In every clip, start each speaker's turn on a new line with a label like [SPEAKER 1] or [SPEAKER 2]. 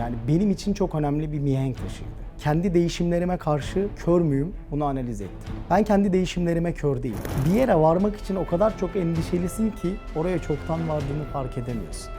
[SPEAKER 1] yani benim için çok önemli bir mihenk taşıydı. Kendi değişimlerime karşı kör müyüm? Bunu analiz ettim. Ben kendi değişimlerime kör değilim. Bir yere varmak için o kadar çok endişelisin ki oraya çoktan vardığını fark edemiyorsun.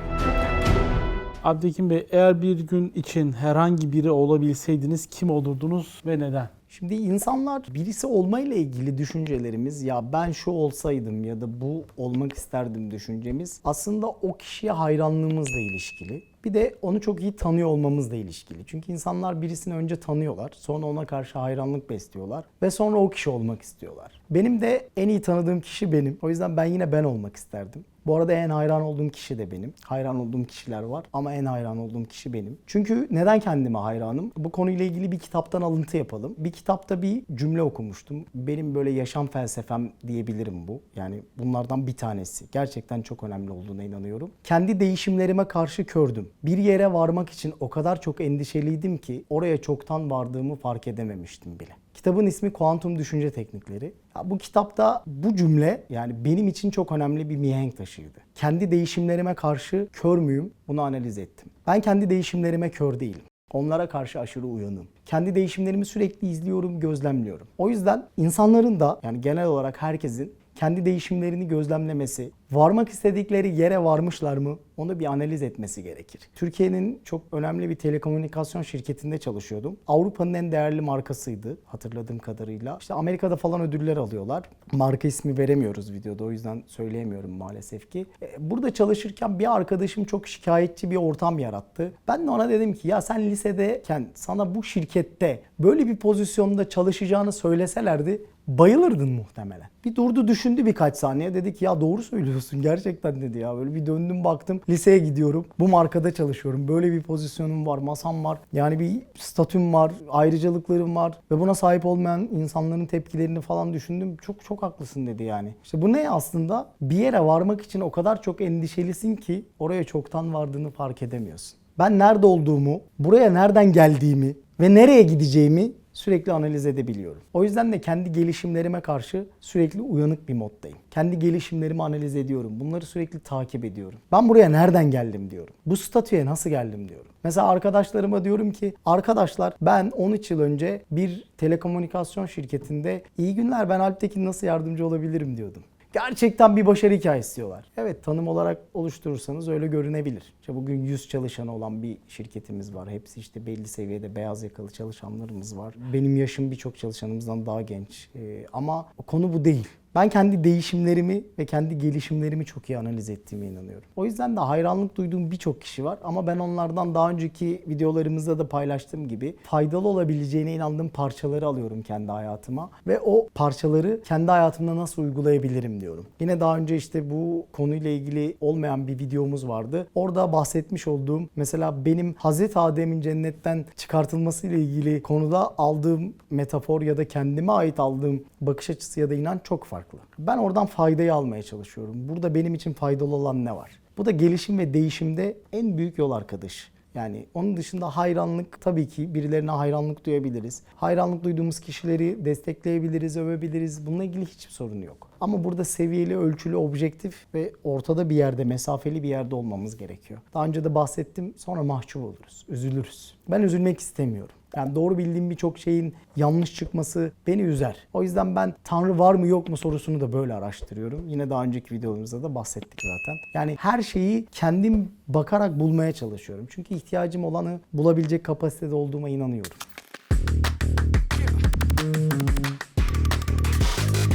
[SPEAKER 2] Abdülhakim Bey eğer bir gün için herhangi biri olabilseydiniz kim olurdunuz ve neden?
[SPEAKER 1] Şimdi insanlar birisi olmayla ilgili düşüncelerimiz ya ben şu olsaydım ya da bu olmak isterdim düşüncemiz aslında o kişiye hayranlığımızla ilişkili. Bir de onu çok iyi tanıyor olmamızla ilişkili. Çünkü insanlar birisini önce tanıyorlar, sonra ona karşı hayranlık besliyorlar ve sonra o kişi olmak istiyorlar. Benim de en iyi tanıdığım kişi benim. O yüzden ben yine ben olmak isterdim. Bu arada en hayran olduğum kişi de benim. Hayran olduğum kişiler var ama en hayran olduğum kişi benim. Çünkü neden kendime hayranım? Bu konuyla ilgili bir kitaptan alıntı yapalım. Bir kitapta bir cümle okumuştum. Benim böyle yaşam felsefem diyebilirim bu. Yani bunlardan bir tanesi. Gerçekten çok önemli olduğuna inanıyorum. Kendi değişimlerime karşı kördüm. Bir yere varmak için o kadar çok endişeliydim ki oraya çoktan vardığımı fark edememiştim bile. Kitabın ismi Kuantum Düşünce Teknikleri. Ya bu kitapta bu cümle yani benim için çok önemli bir mihenk taşıydı. Kendi değişimlerime karşı kör müyüm? Bunu analiz ettim. Ben kendi değişimlerime kör değilim. Onlara karşı aşırı uyanım. Kendi değişimlerimi sürekli izliyorum, gözlemliyorum. O yüzden insanların da yani genel olarak herkesin kendi değişimlerini gözlemlemesi, varmak istedikleri yere varmışlar mı onu bir analiz etmesi gerekir. Türkiye'nin çok önemli bir telekomünikasyon şirketinde çalışıyordum. Avrupa'nın en değerli markasıydı hatırladığım kadarıyla. İşte Amerika'da falan ödüller alıyorlar. Marka ismi veremiyoruz videoda o yüzden söyleyemiyorum maalesef ki. E, Burada çalışırken bir arkadaşım çok şikayetçi bir ortam yarattı. Ben de ona dedim ki ya sen lisedeyken sana bu şirkette böyle bir pozisyonda çalışacağını söyleselerdi bayılırdın muhtemelen. Bir durdu düşündü birkaç saniye dedi ki ya doğru söylüyorsun gerçekten dedi ya. Böyle bir döndüm baktım liseye gidiyorum. Bu markada çalışıyorum. Böyle bir pozisyonum var, masam var. Yani bir statüm var, ayrıcalıklarım var ve buna sahip olmayan insanların tepkilerini falan düşündüm. Çok çok haklısın dedi yani. İşte bu ne aslında? Bir yere varmak için o kadar çok endişelisin ki oraya çoktan vardığını fark edemiyorsun. Ben nerede olduğumu, buraya nereden geldiğimi ve nereye gideceğimi sürekli analiz edebiliyorum. O yüzden de kendi gelişimlerime karşı sürekli uyanık bir moddayım. Kendi gelişimlerimi analiz ediyorum. Bunları sürekli takip ediyorum. Ben buraya nereden geldim diyorum. Bu statüye nasıl geldim diyorum. Mesela arkadaşlarıma diyorum ki arkadaşlar ben 13 yıl önce bir telekomünikasyon şirketinde iyi günler ben Alptekin nasıl yardımcı olabilirim diyordum. Gerçekten bir başarı hikayesi diyorlar. Evet tanım olarak oluşturursanız öyle görünebilir. İşte bugün 100 çalışanı olan bir şirketimiz var. Hepsi işte belli seviyede beyaz yakalı çalışanlarımız var. Benim yaşım birçok çalışanımızdan daha genç. Ee, ama konu bu değil. Ben kendi değişimlerimi ve kendi gelişimlerimi çok iyi analiz ettiğime inanıyorum. O yüzden de hayranlık duyduğum birçok kişi var ama ben onlardan daha önceki videolarımızda da paylaştığım gibi faydalı olabileceğine inandığım parçaları alıyorum kendi hayatıma ve o parçaları kendi hayatımda nasıl uygulayabilirim diyorum. Yine daha önce işte bu konuyla ilgili olmayan bir videomuz vardı. Orada bahsetmiş olduğum mesela benim Hazreti Adem'in cennetten çıkartılması ile ilgili konuda aldığım metafor ya da kendime ait aldığım bakış açısı ya da inanç çok farklı. Ben oradan faydayı almaya çalışıyorum. Burada benim için faydalı olan ne var? Bu da gelişim ve değişimde en büyük yol arkadaş. Yani onun dışında hayranlık tabii ki birilerine hayranlık duyabiliriz. Hayranlık duyduğumuz kişileri destekleyebiliriz, övebiliriz. Bununla ilgili hiçbir sorun yok. Ama burada seviyeli, ölçülü, objektif ve ortada bir yerde, mesafeli bir yerde olmamız gerekiyor. Daha önce de bahsettim. Sonra mahcup oluruz, üzülürüz. Ben üzülmek istemiyorum. Yani doğru bildiğim birçok şeyin yanlış çıkması beni üzer. O yüzden ben Tanrı var mı yok mu sorusunu da böyle araştırıyorum. Yine daha önceki videolarımızda da bahsettik zaten. Yani her şeyi kendim bakarak bulmaya çalışıyorum. Çünkü ihtiyacım olanı bulabilecek kapasitede olduğuma inanıyorum.